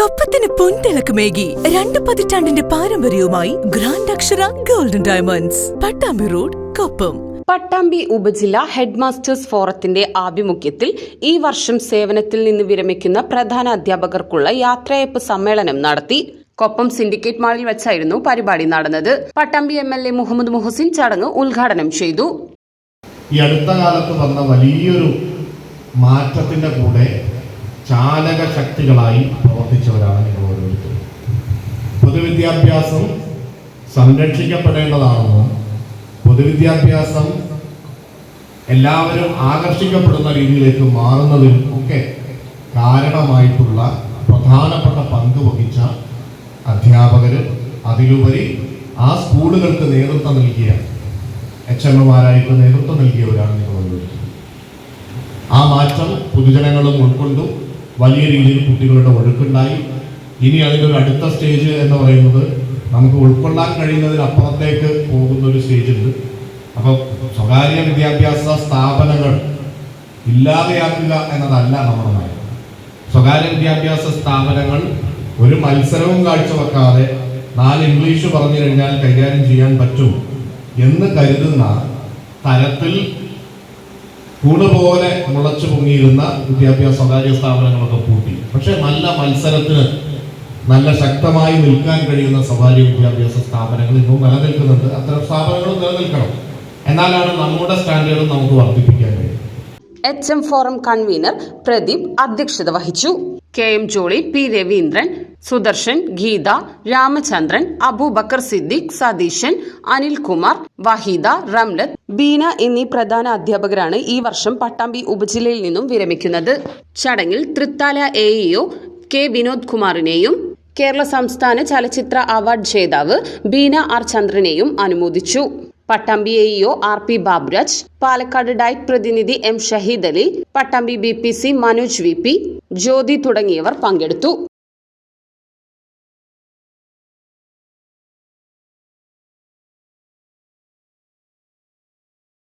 കൊപ്പത്തിന് പൊൻതിളക്കമേകി രണ്ട് പതിറ്റാണ്ടിന്റെ പാരമ്പര്യവുമായി grand Akshara golden diamonds Pattambi road Koppam Pattambi ഉപജില്ല ഹെഡ്മാസ്റ്റേഴ്സ് ഫോറത്തിന്റെ ആഭിമുഖ്യത്തിൽ ഈ വർഷം സേവനത്തിൽ നിന്ന് വിരമിക്കുന്ന പ്രധാന അധ്യാപകർക്കുള്ള യാത്രയപ്പ് സമ്മേളനം നടത്തി കൊപ്പം സിൻഡിക്കേറ്റ് മാളിൽ വെച്ചായിരുന്നു പരിപാടി നടന്നത്. Pattambi M L A Muhammad Muhsin ചടങ്ങ് ഉദ്ഘാടനം ചെയ്തു. ഈ അടുത്ത കാലത്ത് വന്ന വലിയൊരു മാറ്റത്തിന്റെ കൂടെ ചാലക ശക്തികളായി പ്രവർത്തിച്ചവരാണ് നിങ്ങൾ ഓരോരുത്തരും. പൊതുവിദ്യാഭ്യാസം സംരക്ഷിക്കപ്പെടേണ്ടതാണെന്നും പൊതുവിദ്യാഭ്യാസം എല്ലാവരും ആകർഷിക്കപ്പെടുന്ന രീതിയിലേക്ക് മാറുന്നതിനും ഒക്കെ കാരണമായിട്ടുള്ള പ്രധാനപ്പെട്ട പങ്ക് വഹിച്ച അധ്യാപകർ അതിലുപരി ആ സ്കൂളുകൾക്ക് നേതൃത്വം നൽകിയ എച്ച് എം എമാരായിട്ട് നേതൃത്വം നൽകിയവരാണ് നിങ്ങൾ ആ മാറ്റം പൊതുജനങ്ങളും ഉൾക്കൊണ്ടു വലിയ രീതിയിൽ കുട്ടികളുടെ ഒഴുക്കുണ്ടായി. ഇനി അതിനൊരു അടുത്ത സ്റ്റേജ് എന്ന് പറയുന്നത് നമുക്ക് ഉൾക്കൊള്ളാൻ കഴിയുന്നതിനപ്പുറത്തേക്ക് പോകുന്ന ഒരു സ്റ്റേജ് ഉണ്ട്. അപ്പോൾ സ്വകാര്യ വിദ്യാഭ്യാസ സ്ഥാപനങ്ങൾ ഇല്ലാതെയാക്കുക എന്നതല്ല നമ്മുടെ നയം. സ്വകാര്യ വിദ്യാഭ്യാസ സ്ഥാപനങ്ങൾ ഒരു മത്സരവും കാഴ്ചവെക്കാതെ നാല് ഇംഗ്ലീഷ് പറഞ്ഞു കഴിഞ്ഞാൽ കൈകാര്യം ചെയ്യാൻ പറ്റും എന്ന് കരുതുന്ന തരത്തിൽ കൂടുപോലെ മുളച്ചു പൊങ്ങിയിരുന്ന വിദ്യാഭ്യാസ സ്വകാര്യ സ്ഥാപനങ്ങളൊക്കെ പൂട്ടി. പക്ഷെ നല്ല മത്സരത്തിന് നല്ല ശക്തമായി നിൽക്കാൻ കഴിയുന്ന സ്വകാര്യ വിദ്യാഭ്യാസ സ്ഥാപനങ്ങൾ ഇന്നും നിലനിൽക്കുന്നുണ്ട്. അത്തരം സ്ഥാപനങ്ങളും നിലനിൽക്കണം. എന്നാലാണ് നമ്മുടെ സ്റ്റാൻഡേർഡ് നമുക്ക് വർദ്ധിപ്പിക്കാൻ കഴിയും H M forum convener Pradeep അധ്യക്ഷത വഹിച്ചു. K M Jolly P Raveendran Sudarshan Geetha Ramachandran Aboobacker Siddique Satheesan Anilkumar Waheeda Ramlath Beena എന്നീ പ്രധാന അധ്യാപകരാണ് ഈ വർഷം പട്ടാമ്പി ഉപജില്ലയിൽ നിന്നും വിരമിക്കുന്നത്. ചടങ്ങിൽ Thrithala A E O K Vinod കുമാറിനെയും Kerala സംസ്ഥാന ചലച്ചിത്ര അവാർഡ് ജേതാവ് ബീന ആർ ചന്ദ്രനെയും അനുമോദിച്ചു. Pattambi AEO R P Baburaj Palakkad DIET പ്രതിനിധി M Shaheed Ali Pattambi B P C Manoj V P Jyothi തുടങ്ങിയവർ പങ്കെടുത്തു.